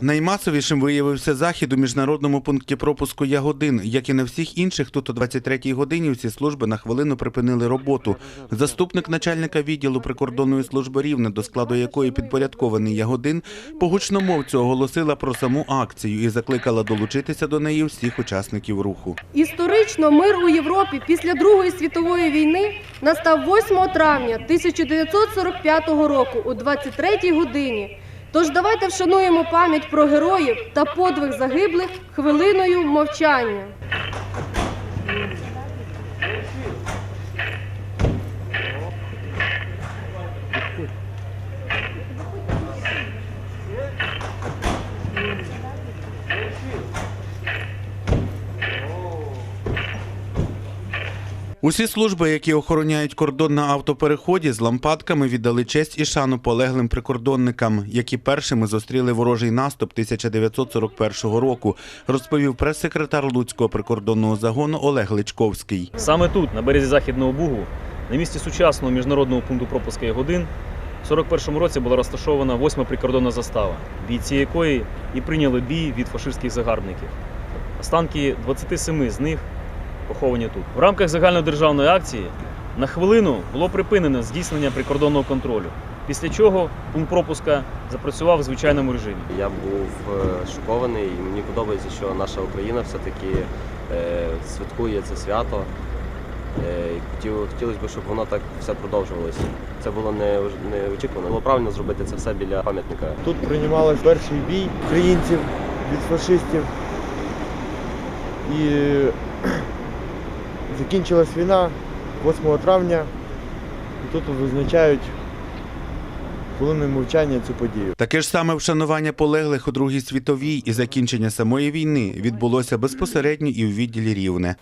Наймасовішим виявився захід у міжнародному пункті пропуску Ягодин. Як і на всіх інших, тут о 23-й годині всі служби на хвилину припинили роботу. Заступник начальника відділу прикордонної служби Рівне, до складу якої підпорядкований Ягодин, по гучномовцю оголосила про саму акцію і закликала долучитися до неї всіх учасників руху. Історично мир у Європі після Другої світової війни настав 8 травня 1945 року о 23 годині. Тож давайте вшануємо пам'ять про героїв та подвиг загиблих хвилиною мовчання. Усі служби, які охороняють кордон на автопереході, з лампадками віддали честь і шану полеглим прикордонникам, які першими зустріли ворожий наступ 1941 року, розповів прес-секретар Луцького прикордонного загону Олег Личковський. Саме тут, на березі Західного Бугу, на місці сучасного міжнародного пункту пропуска Ягодин, в 41-му році була розташована восьма прикордонна застава, бійці якої і прийняли бій від фашистських загарбників. Останки 27 з них поховані тут. В рамках загальнодержавної акції на хвилину було припинено здійснення прикордонного контролю, після чого пункт пропуска запрацював в звичайному режимі. Я був е, шокований і мені подобається, що наша Україна все-таки е, святкує це свято. Е, Хотілося б, щоб воно так все продовжувалося. Це було не, неочікувано. Було правильно зробити це все біля пам'ятника. Тут приймали перший бій українців від фашистів. І закінчилась війна 8 травня. І тут визначають хвилиною мовчання цю подію. Таке ж саме вшанування полеглих у Другій світовій і закінчення самої війни відбулося безпосередньо і у відділі Рівне.